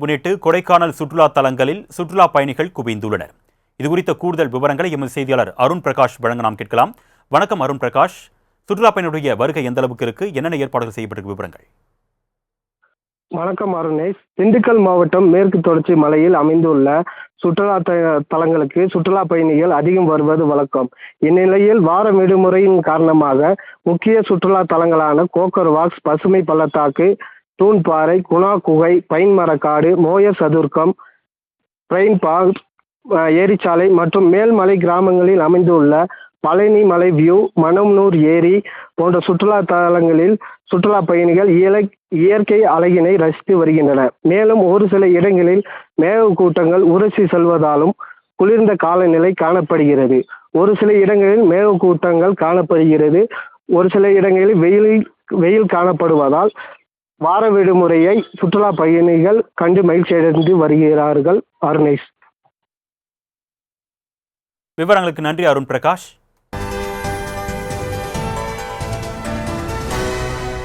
முன்னிட்டு கொடைக்கானல் சுற்றுலா தலங்களில் சுற்றுலா பயணிகள் குவிந்துள்ளனர். இது குறித்த கூடுதல் விவரங்களை எமது செய்தியாளர் அருண் பிரகாஷ் வழங்க நாம் கேட்கலாம். வணக்கம் அருண் பிரகாஷ். சுற்றுலா பயணியுடைய வருகை எந்த அளவுக்கு இருக்கு? என்னென்ன ஏற்பாடுகள் செய்யப்பட்டிருக்கு விவரங்கள்? வணக்கம் அருணேஷ் திண்டுக்கல் மாவட்டம் மேற்கு தொடர்ச்சி மலையில் அமைந்துள்ள சுற்றுலா தலங்களுக்கு சுற்றுலா பயணிகள் அதிகம் வருவது வழக்கம். இந்நிலையில் வார விடுமுறையின் காரணமாக முக்கிய சுற்றுலா தலங்களான கோக்கர் வாக்ஸ் பசுமை பள்ளத்தாக்கு தூண்பாறை குணா குகை பைன் மரக்காடு மோயர் சதுர்க்கம் ட்ரெயின் பார்க் ஏரிச்சாலை மற்றும் மேல்மலை கிராமங்களில் அமைந்துள்ள பழனி மலை வியூ மனம்னூர் ஏரி போன்ற சுற்றுலா தலங்களில் சுற்றுலா பயணிகள் இயலை இயற்கை அழகினை ரசித்து வருகின்றனர். மேலும் ஒரு சில இடங்களில் மேகக்கூட்டங்கள் உரசி செல்வதாலும் குளிர்ந்த காலநிலை காணப்படுகிறது. ஒரு சில இடங்களில் மேகக்கூட்டங்கள் காணப்படுகிறது. ஒரு சில இடங்களில் வெயில் வெயில் காணப்படுவதால் வார விடுமுறையை சுற்றுலா பயணிகள் கண்டு மகிழ்ச்சியடைந்து வருகிறார்கள். அருணேஷ். விவரங்களுக்கு நன்றி அருண் பிரகாஷ்.